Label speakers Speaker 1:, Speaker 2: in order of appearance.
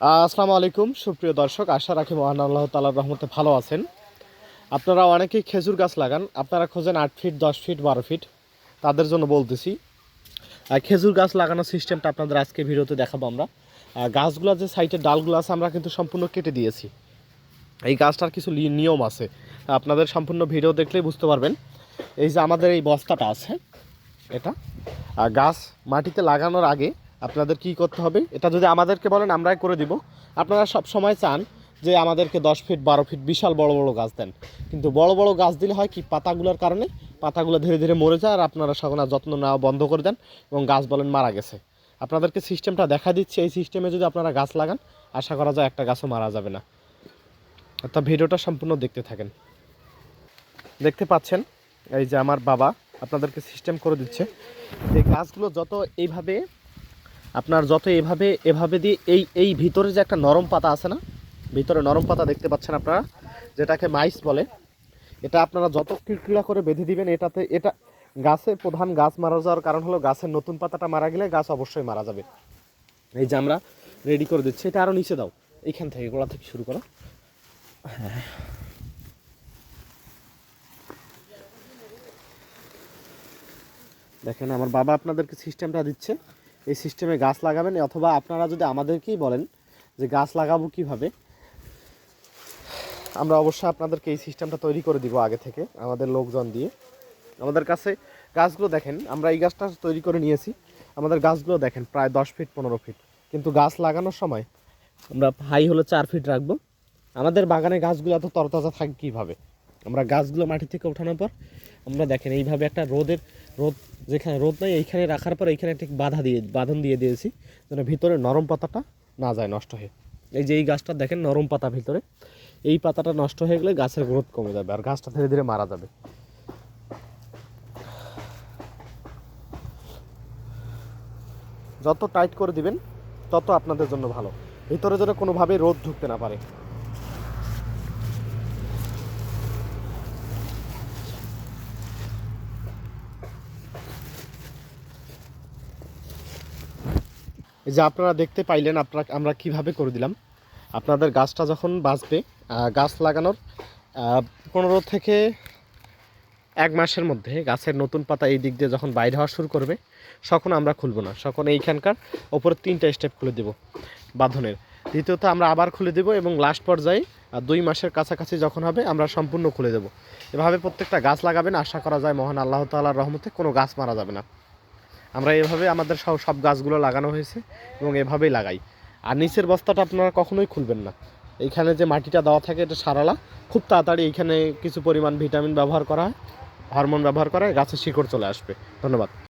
Speaker 1: আসসালামু আলাইকুম, সুপ্রিয় দর্শক, আশা রাখি মহান আল্লাহ তালার রহমতে ভালো আছেন। আপনারা অনেকেই খেজুর গাছ লাগান, আপনারা খোঁজেন আট ফিট, দশ ফিট, বারো ফিট, তাদের জন্য বলতেছি। খেজুর গাছ লাগানোর সিস্টেমটা আপনাদের আজকে ভিডিওতে দেখাবো আমরা। গাছগুলো যে সাইডের ডালগুলো আছে, আমরা কিন্তু সম্পূর্ণ কেটে দিয়েছি। এই গাছটার কিছু নিয়ম আছে। আপনাদের সম্পূর্ণ ভিডিও দেখলেই বুঝতে পারবেন। এই যে আমাদের এই বস্তাটা আছে, এটা। গাছ মাটিতে লাগানোর আগে আপনাদের কি করতে হবে? এটা যদি আমাদেরকে বলেন, আমরাই করে দিব। আপনারা সব সময় চান যে আমাদেরকে দশ ফিট, বারো ফিট বিশাল বড় বড় গাছ দেন। কিন্তু বড় বড় গাছ দিলে হয় কি, পাতাগুলোর কারণে পাতাগুলো ধীরে ধীরে মরে যায় আর আপনারা সকল যত্ন নেওয়া বন্ধ করে দেন এবং গাছ বলেন মারা গেছে। আপনাদেরকে সিস্টেমটা দেখা দিচ্ছে। এই সিস্টেমে যদি আপনারা গাছ লাগান, আশা করা যায় একটা গাছও মারা যাবে না। অর্থাৎ ভিডিওটা সম্পূর্ণ দেখতে থাকেন। দেখতে পাচ্ছেন, এই যে আমার বাবা আপনাদেরকে সিস্টেম করে দিচ্ছে। এই গাছগুলো যত এইভাবে আপনার যত এভাবে এভাবে দিয়ে এই এই ভিতরে যে একটা নরম পাতা আছে না, ভিতরে নরম পাতা দেখতে পাচ্ছেন আপনারা, যেটাকে মাইস বলে, এটা আপনারা যত কিলকিলা করে বেঁধে দিবেন, এটাতে, এটা গাছে প্রধান গাছ মারা যাওয়ার কারণ হলো গাছের নতুন পাতাটা মারা গেলে গাছ অবশ্যই মারা যাবে। এই যে আমরা রেডি করে দিচ্ছি, এটা আরও নিচে দাও, এইখান থেকে, গোড়া থেকে শুরু করো। হ্যাঁ দেখেন, আমার বাবা আপনাদেরকে সিস্টেমটা দিচ্ছে। এই সিস্টেমে গাছ লাগাবেন, অথবা আপনারা যদি আমাদেরকেই বলেন যে গাছ লাগাবো কীভাবে, আমরা অবশ্যই আপনাদেরকে এই সিস্টেমটা তৈরি করে দিব আগে থেকে, আমাদের লোকজন দিয়ে। আমাদের কাছে গাছগুলো দেখেন, আমরা এই গাছটা তৈরি করে নিয়েছি। আমাদের গাছগুলো দেখেন, প্রায় দশ ফিট পনেরো ফিট কিন্তু গাছ লাগানোর সময় আমরা হাই হলো চার ফিট রাখব। আমাদের বাগানে গাছগুলো এত তরতাজা থাকে কীভাবে? আমরা গাছগুলো মাটি থেকে ওঠানোর পর, আমরা দেখেন এইভাবে একটা রোদের রোদ, যেখানে রোদ নাই, এইখানে রাখার পর এইখানে ঠিক বাধা দিয়ে, বাঁধন দিয়ে দিয়েছি, যেন ভিতরে নরম পাতাটা না যায়, নষ্ট হয়ে। এই যে এই গাছটা দেখেন, নরম পাতা ভিতরে। এই পাতাটা নষ্ট হয়ে গেলে গাছের গ্রোথ কমে যাবে, আর গাছটা ধীরে ধীরে মারা যাবে। যত টাইট করে দিবেন, তত আপনাদের জন্য ভালো। ভিতরে যেন কোনোভাবেই রোদ ঢুকতে না পারে। যে আপনারা দেখতে পাইলেন আপনারা, আমরা কীভাবে করে দিলাম। আপনাদের গাছটা যখন বাঁচবে গাছ লাগানোর পনেরো থেকে এক মাসের মধ্যে গাছের নতুন পাতা এই দিক দিয়ে যখন বাইরে হওয়া শুরু করবে, তখন আমরা খুলবো না। তখন এইখানকার ওপরে তিনটা স্টেপ খুলে দেব বাঁধনের। দ্বিতীয়ত আমরা আবার খুলে দেব এবং লাস্ট পর্যায়ে দুই মাসের কাছাকাছি যখন হবে, আমরা সম্পূর্ণ খুলে দেব। এভাবে প্রত্যেকটা গাছ লাগাবেন, আশা করা যায় মহান আল্লাহ তাআলার রহমতে কোনো গাছ মারা যাবে না। আমরা এভাবে আমাদের সব সব গাছগুলো লাগানো হয়েছে এবং এভাবেই লাগাই। আর নিচের বস্তাটা আপনারা কখনোই খুলবেন না। এইখানে যে মাটিটা দেওয়া থাকে এটা সারালা। খুব তাড়াতাড়ি এইখানে কিছু পরিমাণ ভিটামিন ব্যবহার করা হয়, হরমোন ব্যবহার করা হয় গাছের শিকড় চলে আসবে। ধন্যবাদ।